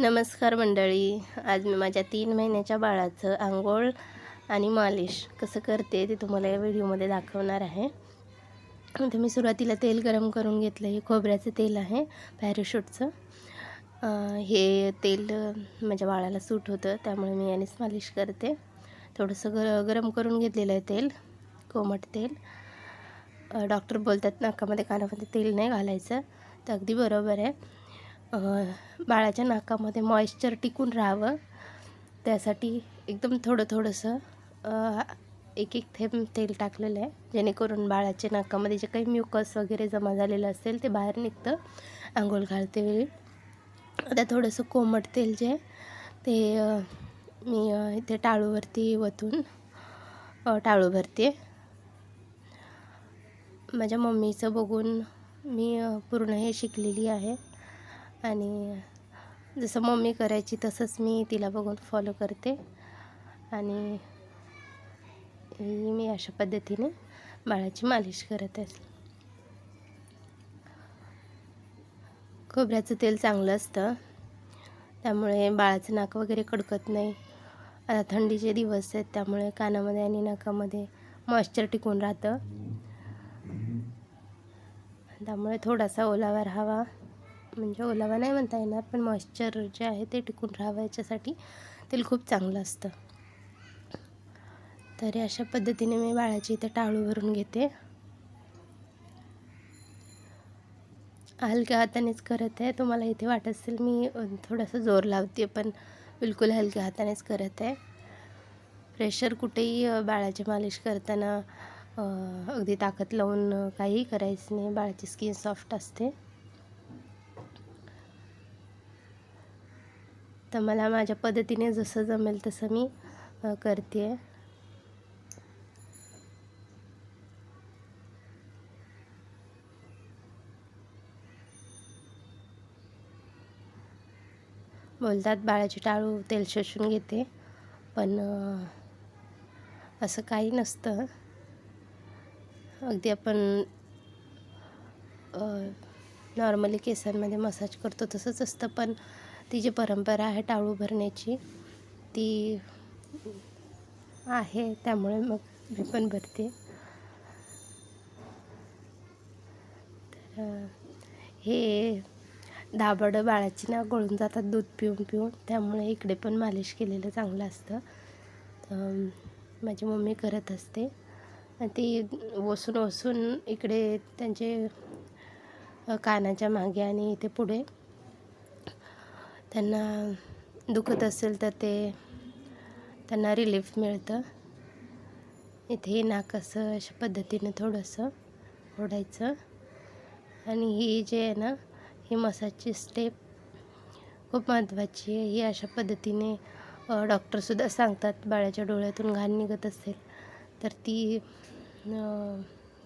नमस्कार मंडळी. आज मी माझ्या तीन महिन्याच्या बाळाचं आंघोळ आणि मालिश कसं करते ते तुम्हाला या व्हिडिओमध्ये दाखवणार आहे. तर मी सुरुवातीला तेल गरम करून घेतलं. हे खोबऱ्याचं तेल आहे पॅराशूटचं. हे तेल माझ्या बाळाला सूट होतं त्यामुळे मी यानेच मालिश करते. थोडंसं गर गरम करून घेतलेलं आहे तेल कोमट तेल. डॉक्टर बोलतात नाकामध्ये कानामध्ये तेल नाही घालायचं. तर अगदी बरोबर आहे. बाळाच्या नाकामध्ये मॉइश्चर टिकून राहावं. त्यासाठी एकदम थोडं थोडंसं एक एक थेंब तेल टाकलेलं आहे जेणेकरून बाळाच्या नाकामध्ये जे काही म्युकस वगैरे जमा झालेलं असेल ते बाहेर निघतं. आंघोळ घालते वेळी. आता थोडंसं कोमट तेल जे ते मी इथे टाळूवरती वतून टाळू भरते. माझ्या मम्मीचं बघून मी पूर्ण हे शिकलेली आहे. आणि जसं मम्मी करायची तसंच मी तिला बघून फॉलो करते. आणि ही मी अशा पद्धतीने बाळाची मालिश करत आहे. खोबऱ्याचं तेल चांगलं असतं. त्यामुळे बाळाचं नाक वगैरे कडकत नाही. आता थंडीचे दिवस आहेत त्यामुळे कानामध्ये आणि नाकामध्ये मॉइश्चर टिकून राहतं. त्यामुळे थोडासा ओलावा राहावा. म्हणजे ओलावा नाही म्हणता येणार पण मॉइश्चर जे आहे ते टिकून राहावं याच्यासाठी तेल खूप चांगलं असतं. तरी अशा पद्धतीने मी बाळाची इथे टाळू भरून घेते. हलक्या हातानेच करत आहे. तुम्हाला इथे वाटत असेल मी थोडंसं थोडासा जोर लावते पण बिलकुल हलक्या हातानेच करत आहे. प्रेशर कुठेही बाळाची मालिश करताना अगदी ताकद लावून काहीही करायचं नाही. बाळाची स्किन सॉफ्ट असते. तर मला माझ्या पद्धतीने जसं जमेल तसं मी करते. आहे बोलतात बाळाची टाळू तेल शोषून घेते. पण असं काही नसतं. अगदी आपण नॉर्मली केसांमध्ये मसाज करतो तसंच असतं पण ती जी परंपरा आहे टाळू भरण्याची ती आहे त्यामुळे मग मी पण भरते. तर हे दाबडं बाळाची ना गळून जातात दूध पिऊन पिऊन त्यामुळे इकडे पण मालिश केलेलं चांगलं असतं. माझी मम्मी करत असते. ती वसून वसून इकडे त्यांचे कानाच्या मागे आणि इथे पुढे त्यांना दुखत असेल तर ते त्यांना रिलीफ मिळतं. इथे नाक असं अशा पद्धतीने थोडंसं ओढायचं. आणि ही जे आहे ना ही मसाजची स्टेप खूप महत्त्वाची आहे. ही अशा पद्धतीने डॉक्टरसुद्धा सांगतात बाळाच्या डोळ्यातून घाण निघत असेल तर ती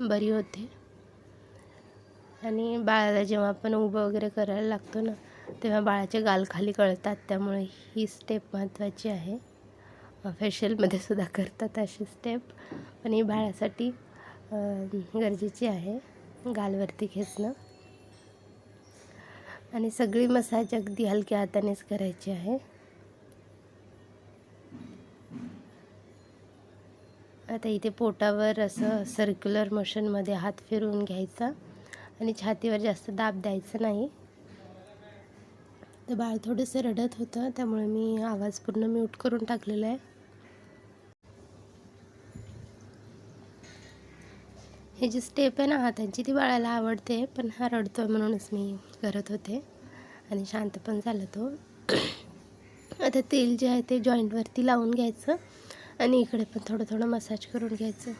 बरी होते. आणि बाळाला जेव्हा आपण उभं वगैरे करायला लागतो ना तेव्हा बाळाचे गाल खाली कळतात त्यामुळे ही स्टेप महत्त्वाची आहे. फेशियलमध्ये सुद्धा करतात अशी स्टेप पण ही बाळासाठी गरजेची आहे गालवरती खेचणं. आणि सगळी मसाज अगदी हलक्या हातानेच करायची आहे. आता इथे पोटावर असं सर्क्युलर मोशनमध्ये हात फिरवून घ्यायचा. आणि छातीवर जास्त दाब द्यायचा नाही. तर बाळ थोडंसं रडत होतं त्यामुळे मी आवाज पूर्ण म्यूट करून टाकलेला आहे. हे जी स्टेप आहे ना हातांची ती बाळाला आवडते पण हा रडतो म्हणूनच मी करत होते. आणि शांत पण झाला तो. आता तेल जे आहे ते जॉईंटवरती लावून घ्यायचं आणि इकडे पण थोडं थोडं मसाज करून घ्यायचं.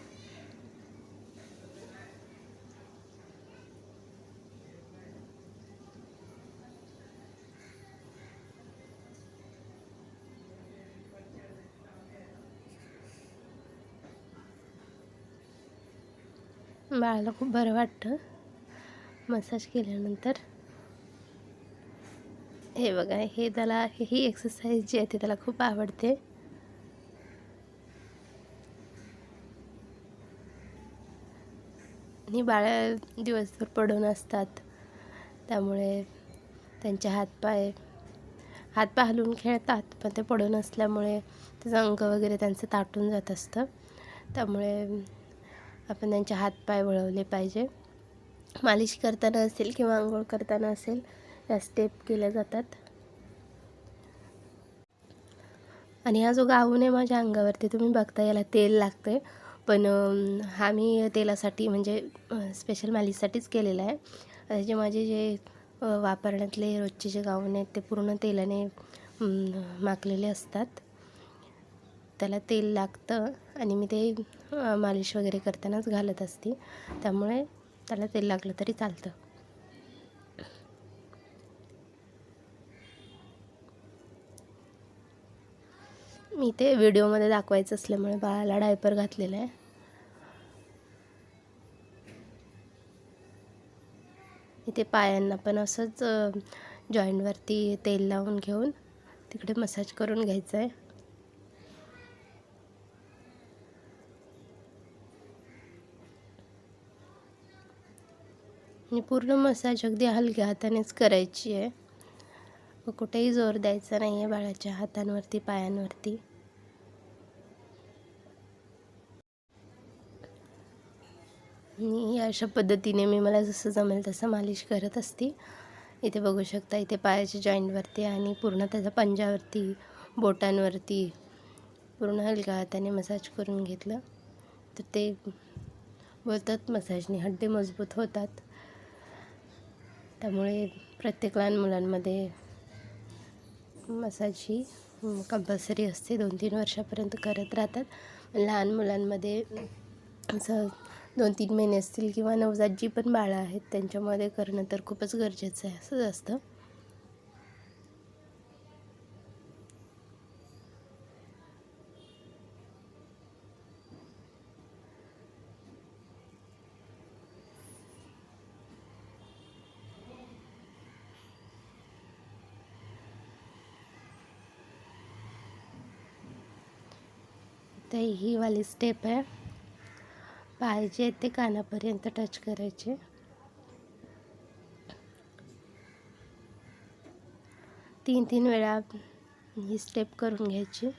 बाळाला खूप बरं वाटतं. मसाज केल्यानंतर हे बघा हे त्याला ही एक्सरसाइज जी आहे ती त्याला खूप आवडते. आणि बाळ दिवसभर पडून असतात. त्यामुळे त्यांचे हातपाय हात पाय हलवून खेळतात पण ते पडून असल्यामुळे त्याचं अंग वगैरे त्यांचं ताटून जात असतं. त्यामुळे आपण त्यांचे हातपाय वळवले पाहिजे. मालिश करताना असेल किंवा आंघोळ करताना असेल या स्टेप केल्या जातात. आणि हा जो गाऊन आहे माझ्या अंगावरती तुम्ही बघता याला तेल लागतं आहे पण हा मी तेलासाठी म्हणजे स्पेशल मालिशसाठीच केलेला आहे. त्याचे माझे जे वापरण्यातले रोजचे जे गाऊन आहेत ते पूर्ण तेलाने माखलेले असतात. त्याला तेल लागतं आणि मी ते मालिश वगैरे करतानाच घालत असते. त्यामुळे त्याला तेल लागलं तरी चालतं. मी ते व्हिडिओमध्ये दाखवायचं असल्यामुळे बाळाला डायपर घातलेला आहे. इथे पायांना पण असंच जॉईंटवरती तेल लावून घेऊन तिकडे मसाज करून घ्यायचं आहे. आणि पूर्ण मसाज अगदी हलक्या हातानेच करायची आहे. व कुठेही जोर द्यायचा नाही आहे बाळाच्या हातांवरती पायांवरती. आणि अशा पद्धतीने मी मला जसं जमेल तसं मालिश करत असते. इथे बघू शकता इथे पायाच्या जॉईंटवरती आणि पूर्ण त्याच्या पंजावरती बोटांवरती पूर्ण हलक्या हाताने मसाज करून घेतलं. तर ते बोलतात मसाजने हड्डे मजबूत होतात. त्यामुळे प्रत्येक लहान मुलांमध्ये मसाज ही कंपल्सरी असते. दोन तीन वर्षापर्यंत करत राहतात. लहान मुलांमध्ये असं दोन तीन महिने असतील किंवा नवजात जी पण बाळं आहेत त्यांच्यामध्ये करणं तर खूपच गरजेचं आहे असंच असतं. तर ही वाली स्टेप आहे. पाहिजे ते कानापर्यंत टच करायचे. तीन तीन वेळा ही स्टेप करून घ्यायची.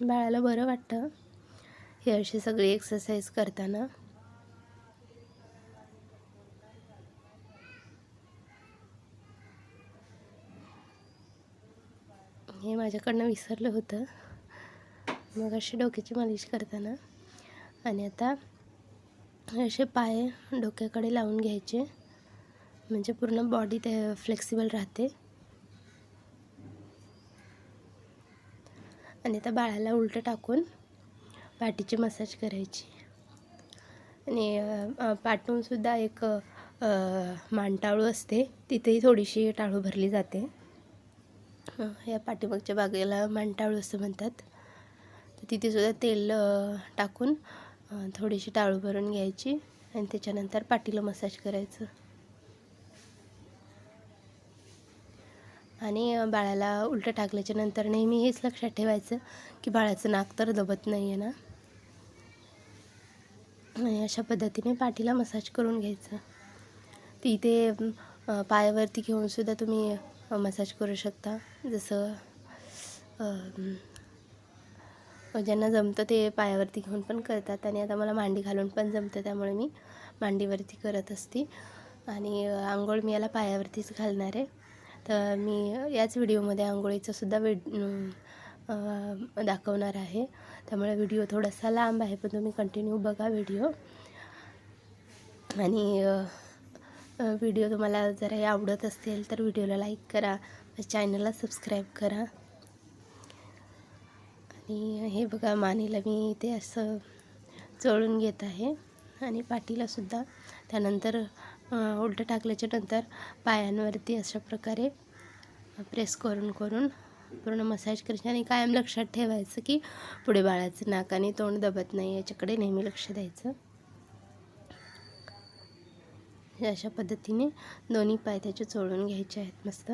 बाळाला बरं वाटतं. हे अशी सगळी एक्सरसाइज करताना. हे माझ्याकडनं विसरलं होतं. मग अशी डोक्याची मालिश करताना. आणि आता असे पाय डोक्याकडे लावून घ्यायचे. म्हणजे पूर्ण बॉडी ते फ्लेक्सिबल राहते. आणि आता बाळाला उलटं टाकून पाठीची मसाज करायची. आणि पाठूनसुद्धा एक अ, मानटाळू असते. तिथेही थोडीशी टाळू भरली जाते. या पाठीमागच्या बागेला मानटाळू असं म्हणतात. तर तिथेसुद्धा तेल टाकून थोडीशी टाळू भरून घ्यायची आणि त्याच्यानंतर पाठीला मसाज करायचं. आणि बाळाला उलटं टाकल्याच्या नंतर नेहमी हेच लक्षात ठेवायचं की बाळाचं नाक तर दबत नाही आहे ना. अशा पद्धतीने पाठीला मसाज करून घ्यायचं. ती इथे पायावरती घेऊनसुद्धा तुम्ही मसाज करू शकता. जसं ज्यांना जमतं ते पायावरती घेऊन पण करतात. आणि आता मला मांडी घालून पण जमतं त्यामुळे मी मांडीवरती करत असते. आणि आंघोळ मी याला पायावरतीच घालणार आहे. तर मी याच व्हिडिओमध्ये आंघोळीचंसुद्धा वेड दाखवणार आहे. त्यामुळे व्हिडिओ थोडासा लांब आहे पण तुम्ही कंटिन्यू बघा व्हिडिओ. आणि व्हिडिओ तुम्हाला जरा आवडत असेल तर व्हिडिओला लाईक करा. चॅनलला सबस्क्राईब करा. आणि हे बघा मानेला मी ते असं चळून घेत आहे. आणि पाठीलासुद्धा त्यानंतर उलटं टाकल्याच्या नंतर पायांवरती अशा प्रकारे प्रेस करून करून पूर्ण मसाज करायची आणि कायम लक्षात ठेवायचं की पुढे बाळाचं नाक आणि तोंड दबत नाही याच्याकडे नेहमी लक्ष द्यायचं. अशा पद्धतीने दोन्ही पाय त्याचे चोळून घ्यायचे आहेत मस्त.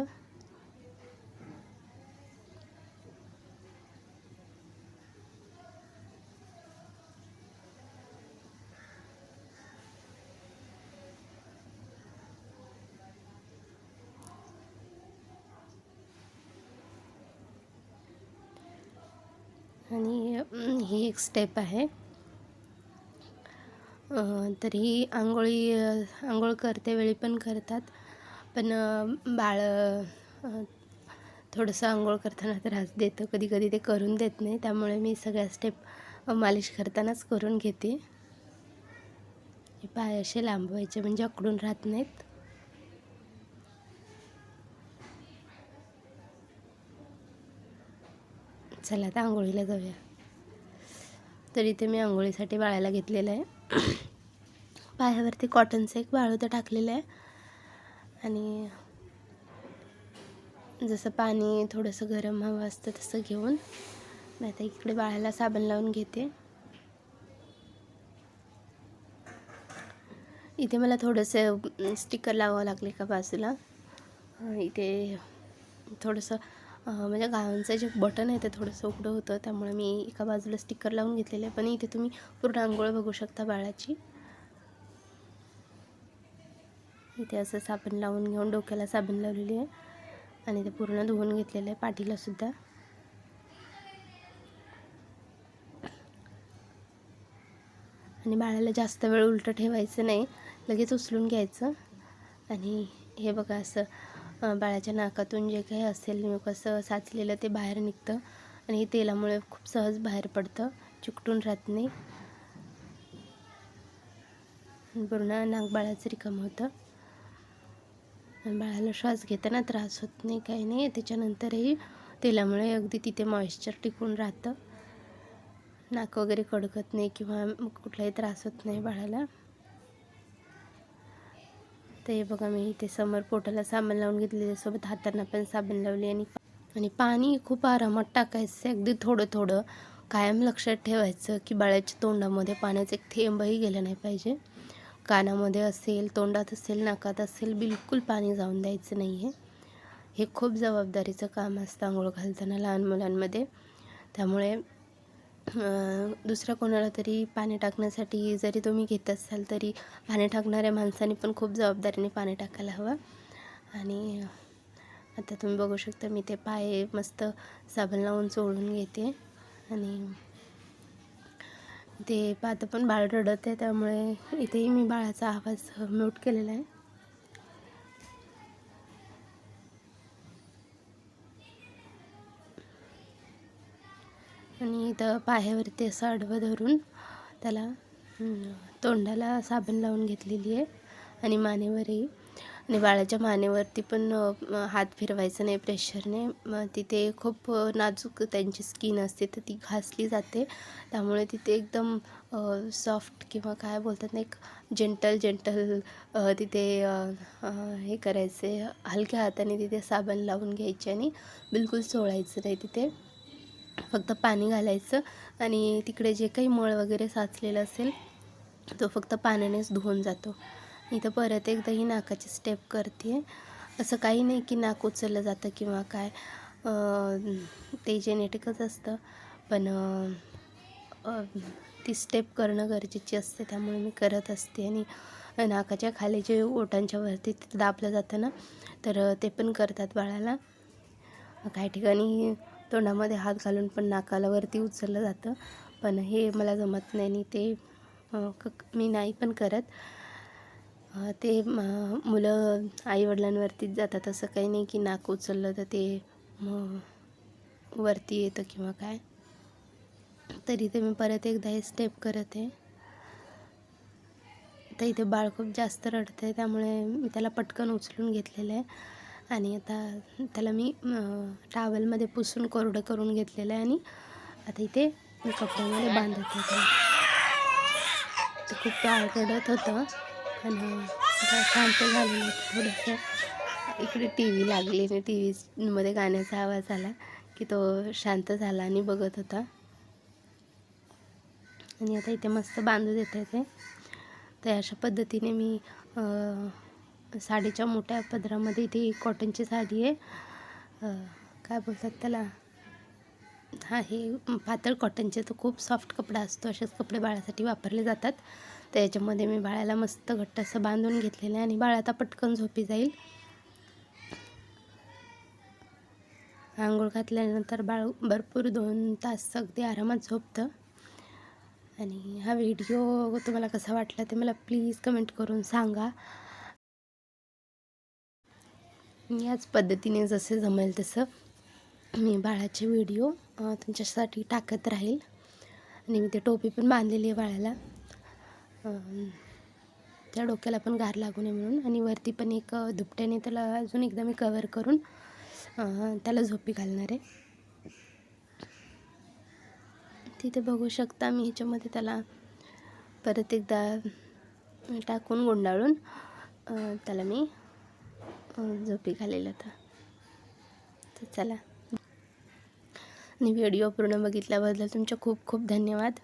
आणि ही एक स्टेप आहे. तर ही आंघोळी आंघोळ करते वेळी पण करतात. पण बाळ थोडंसं आंघोळ करताना त्रास देतं. कधी कधी ते करून देत नाही. त्यामुळे मी सगळ्या स्टेप मालिश करतानाच करून घेते. हे पाय असे लांबवायचे म्हणजे अकडून राहत नाहीत. चला आता आंघोळीला जाऊया. तर इथे मी आंघोळीसाठी बाळायला घेतलेलं आहे. पायावरती कॉटनचं एक बाळूतं टाकलेलं आहे. आणि जसं पाणी थोडंसं गरम हवं असतं तसं घेऊन मी आता इकडे बाळाला साबण लावून घेते. इथे मला थोडंसं स्टिकर लावावं लागले का बाजूला? इथे थोडंसं माझ्या म्हणजे गावांचं जे बटन आहे ते थोडंसं उघडं होतं. त्यामुळे मी एका बाजूला स्टिकर लावून घेतलेलं आहे. पण इथे तुम्ही पूर्ण आंघोळ बघू शकता बाळाची. इथे असं साबण लावून घेऊन डोक्याला साबण लावलेली आहे. आणि ते पूर्ण धुवून घेतलेलं आहे पाठीला सुद्धा. आणि बाळाला जास्त वेळ उलटं ठेवायचं नाही. लगेच उचलून घ्यायचं. आणि हे बघा असं बाळाच्या नाकातून जे काही असेल कसं साचलेलं ते बाहेर निघतं आणि हे तेलामुळे खूप सहज बाहेर पडतं चिकटून राहत नाही. पूर्ण नाक बाळाचं रिकामं होतं. बाळाला श्वास घेताना त्रास होत नाही काही नाही. त्याच्यानंतरही तेलामुळे अगदी तिथे मॉइश्चर टिकून राहतं. नाक वगैरे कडकत नाही किंवा मग कुठलाही त्रास होत नाही बाळाला. तर हे बघा मी इथे समोर पोटाला साबण लावून घेतले सोबत हातांना पण साबण लावली आणि आणि पाणी खूप आरामात टाकायचं अगदी थोडं थोडं कायम लक्षात ठेवायचं की बाळाच्या तोंडामध्ये पाण्याचं एक थेंबही गेलं नाही पाहिजे. कानामध्ये असेल तोंडात असेल नाकात असेल बिलकुल पाणी जाऊन द्यायचं नाही आहे हे खूप जबाबदारीचं काम असतं आंघोळ घालताना लहान मुलांमध्ये. त्यामुळे दुसऱ्या कोणाला तरी पाणी टाकण्यासाठी जरी तुम्ही घेत असाल तरी पाणी टाकणाऱ्या माणसाने पण खूप जबाबदारीने पाणी टाकायला हवं. आणि आता तुम्ही बघू शकता मी ते पाय मस्त साबण लावून चोळून घेते. आणि ते पाहतं पण बाळ रडत आहे त्यामुळे इथेही मी बाळाचा आवाज म्यूट केलेला आहे. आणि इथं पायावरती असं आडवं धरून त्याला तोंडाला साबण लावून घेतलेली आहे आणि मानेवरही. आणि बाळाच्या मानेवरती पण हात फिरवायचं नाही प्रेशरने मग तिथे खूप नाजूक त्यांची स्किन असते तर ती घासली जाते. त्यामुळे तिथे एकदम सॉफ्ट किंवा काय बोलतात ना एक जेंटल जेंटल तिथे हे करायचे. हलक्या हाताने तिथे साबण लावून घ्यायचे आणि बिलकुल सोडायचं नाही तिथे. फक्त पाणी घालायचं आणि तिकडे जे काही मळ वगैरे साचलेलं असेल तो फक्त पाण्यानेच धुवून जातो. इथं परत एकदा ही नाकाची स्टेप करते. असं काही नाही की नाक उचललं जातं किंवा काय. ते जेनेटिकच असतं. पण ती स्टेप करणं गरजेची असते. त्यामुळे मी करत असते. आणि नाकाच्या खाली जे ओटांच्या वरती दाबलं जातं ना तर ते पण करतात बाळाला. काही ठिकाणी तोंडामध्ये हात घालून पण नाकाला वरती उचललं जातं. पण हे मला जमत नाही आणि ते क मी नाही पण करत. ते मुलं आईवडिलांवरतीच जातात. असं काही नाही की नाक उचललं तर ते मग वरती येतं किंवा काय. तरी ते मी परत एकदा हे स्टेप करत. आहे तर इथे बाळ खूप जास्त रडतं आहे त्यामुळे मी त्याला पटकन उचलून घेतलेलं आहे. आणि आता त्याला मी टावलमध्ये पुसून कोरडं करून घेतलेलं आहे आणि आता इथे मी कपड्यामध्ये बांधत होते. ते खूप आरडत होतं पण शांत झालेलं होतं थोडंसं. इकडे टी व्ही लागली आणि टी व्हीमध्ये गाण्याचा आवाज आला की तो शांत झाला आणि बघत होता. आणि आता इथे मस्त बांधू देत आहे ते. तर अशा पद्धतीने मी साडीच्या मोठ्या पदरामध्ये इथे कॉटनची साडी आहे. काय बोलतात त्याला? हा हे पातळ कॉटनचे तर खूप सॉफ्ट कपडा असतो. असेच कपडे बाळासाठी वापरले जातात. तर याच्यामध्ये मी बाळाला मस्त घट्ट असं बांधून घेतलेलं आहे आणि बाळ आता पटकन झोपी जाईल. आंघोळ घातल्यानंतर बाळ भरपूर दोन तास अगदी आरामात झोपतं. आणि हा व्हिडिओ तुम्हाला कसा वाटला ते मला प्लीज कमेंट करून सांगा. याच पद्धतीने जसे जमेल तसं मी बाळाचे व्हिडिओ तुमच्यासाठी टाकत राहील. आणि मी ते टोपी पण बांधलेली आहे बाळाला. त्या डोक्याला पण गार लागू नये म्हणून. आणि वरती पण एक दुपट्याने त्याला अजून एकदा मी कवर करून त्याला झोपी घालणार आहे. तिथे बघू शकता मी ह्याच्यामध्ये त्याला परत एकदा टाकून गुंडाळून त्याला मी झोपी घालेलं होतं. तर चला. आणि व्हिडिओ पूर्ण बघितल्याबद्दल तुमचे खूप खूप धन्यवाद.